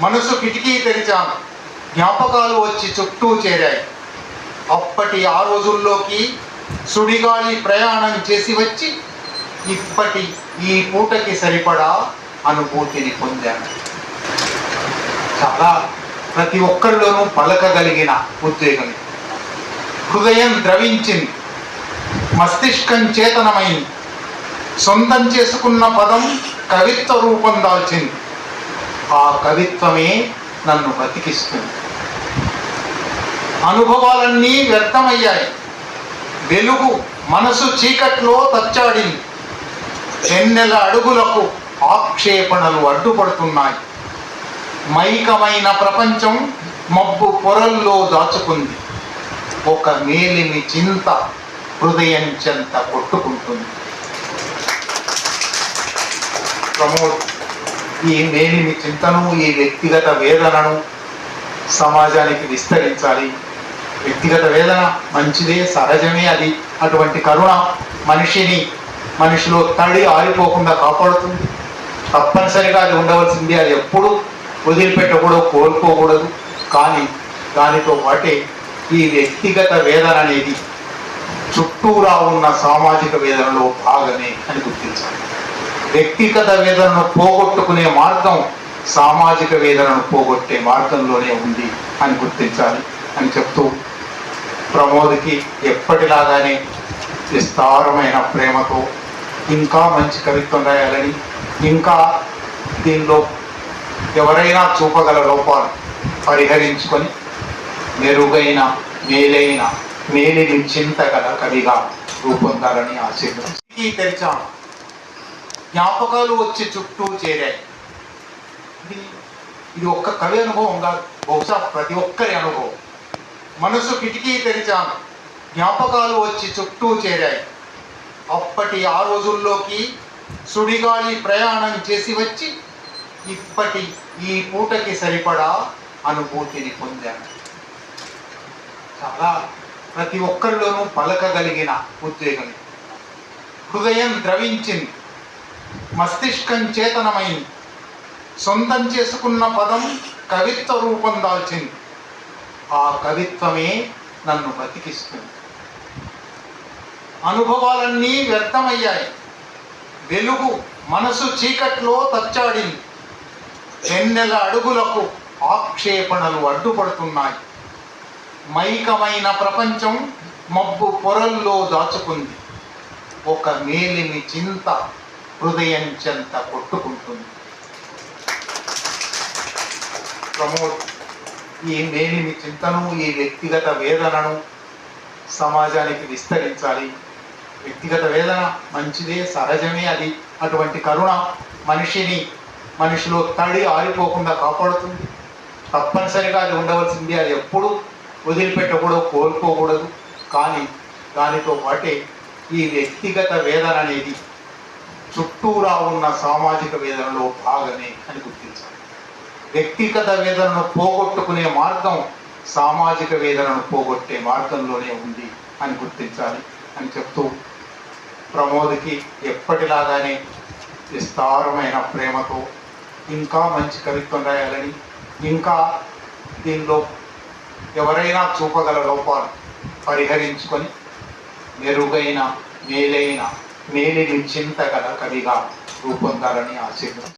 మనసు కిటికీ తెరిచాను. జ్ఞాపకాలు వచ్చి చుట్టూ చేరాయి. అప్పటి ఆ రోజుల్లోకి సుడిగాలి ప్రయాణం చేసి వచ్చి ఇప్పటి ఈ పూటకి సరిపడా అనుభూతిని పొందాను. చాలా ప్రతి ఒక్కరిలోనూ పలకగలిగిన ఉద్వేగం హృదయం ద్రవించింది. మస్తిష్కం చేతనమైంది. సొంతం చేసుకున్న పదం కవిత్వ రూపం దాల్చింది. ఆ కవిత్వమే నన్ను బతికిస్తుంది. అనుభవాలన్నీ వ్యర్థమయ్యాయి. వెలుగు మనసు చీకట్లో తచ్చాడింది. ఎన్నెల అడుగులకు ఆక్షేపణలు అడ్డుపడుతున్నాయి. మైకమైన ప్రపంచం మబ్బు పొరల్లో దాచుకుంది. ఒక మేలిమి చింత హృదయం చెంత కొట్టుకుంటుంది. ప్రమోద్ ఈ మేలిమి చింతను ఈ వ్యక్తిగత వేదనను సమాజానికి విస్తరించాలి. వ్యక్తిగత వేదన మంచిదే సహజమే అది. అటువంటి కరుణ మనిషిని మనిషిలో తడి ఆరిపోకుండా కాపాడుతుంది. తప్పనిసరిగా అది ఉండవలసింది. అది ఎప్పుడు వదిలిపెట్టకూడదు కోల్పోకూడదు. కానీ దానితో పాటే ఈ వ్యక్తిగత వేదన అనేది చుట్టూరా ఉన్న సామాజిక వేదనలో భాగమే అని గుర్తించాలి. వ్యక్తిగత వేదనను పోగొట్టుకునే మార్గం సామాజిక వేదనను పోగొట్టే మార్గంలోనే ఉంది అని గుర్తించాలి అని చెప్తూ ప్రమోద్కి ఎప్పటిలాగానే విస్తారమైన ప్రేమతో ఇంకా మంచి కవిత్వం రాయాలని ఇంకా దీనిలో ఎవరైనా చూపగల లోపాలు పరిహరించుకొని మెరుగైన మేలైన మేలిని చింతగల కవిగా రూపొందాలని ఆశీర్వదించి తెరిచాను జ్ఞాపకాలు వచ్చి చుట్టూ చేరాయి. ఇది ఇది ఒక్క కవి అనుభవం కాదు బహుశా ప్రతి ఒక్కరి అనుభవం. మనసు కిటికీ తెరిచాను జ్ఞాపకాలు వచ్చి చుట్టూ చేరాయి. అప్పటి ఆ రోజుల్లోకి సుడిగాలి ప్రయాణం చేసి వచ్చి ఇప్పటి ఈ పూటకి సరిపడా అనుభూతిని పొందాను. చాలా ప్రతి ఒక్కరిలోనూ పలకగలిగిన ఉద్వేగం హృదయం ద్రవించింది. మస్తిష్కం చేతనమైంది. సొంతం చేసుకున్న పదం కవిత్వ రూపం దాల్చింది. ఆ కవిత్వమే నన్ను బతికిస్తుంది. అనుభవాలన్నీ వ్యర్థమయ్యాయి. వెలుగు మనసు చీకట్లో తచ్చాడింది. వెన్నెల అడుగులకు ఆక్షేపణలు అడ్డుపడుతున్నాయి. మైకమైన ప్రపంచం మబ్బు పొరల్లో దాచుకుంది. ఒక మేలిమి చింత హృదయం చెంత కొట్టుకుంటుంది. ప్రమోద్ ఈ మేలిమి చింతను ఈ వ్యక్తిగత వేదనను సమాజానికి విస్తరించాలి. వ్యక్తిగత వేదన మంచిదే సహజమే అది. అటువంటి కరుణ మనిషిని మనిషిలో తడి ఆరిపోకుండా కాపాడుతుంది. తప్పనిసరిగా అది ఉండవలసింది. అది ఎప్పుడు వదిలిపెట్టకూడదు కోల్పోకూడదు. కానీ దానితో పాటే ఈ వ్యక్తిగత వేదన అనేది చుట్టూరా ఉన్న సామాజిక వేదనలో భాగమే అని గుర్తించాలి. వ్యక్తిగత వేదనను పోగొట్టుకునే మార్గం సామాజిక వేదనను పోగొట్టే మార్గంలోనే ఉంది అని గుర్తించాలి అని చెప్తూ ప్రమోద్కి ఎప్పటిలాగానే విస్తారమైన ప్రేమతో ఇంకా మంచి కవిత్వం రాయాలని ఇంకా దీనిలో ఎవరైనా చూపగల లోపాలు పరిహరించుకొని మెరుగైన మేలైన మేలిని చింతగల కవిగా రూపొందాలని ఆశీర్వదించారు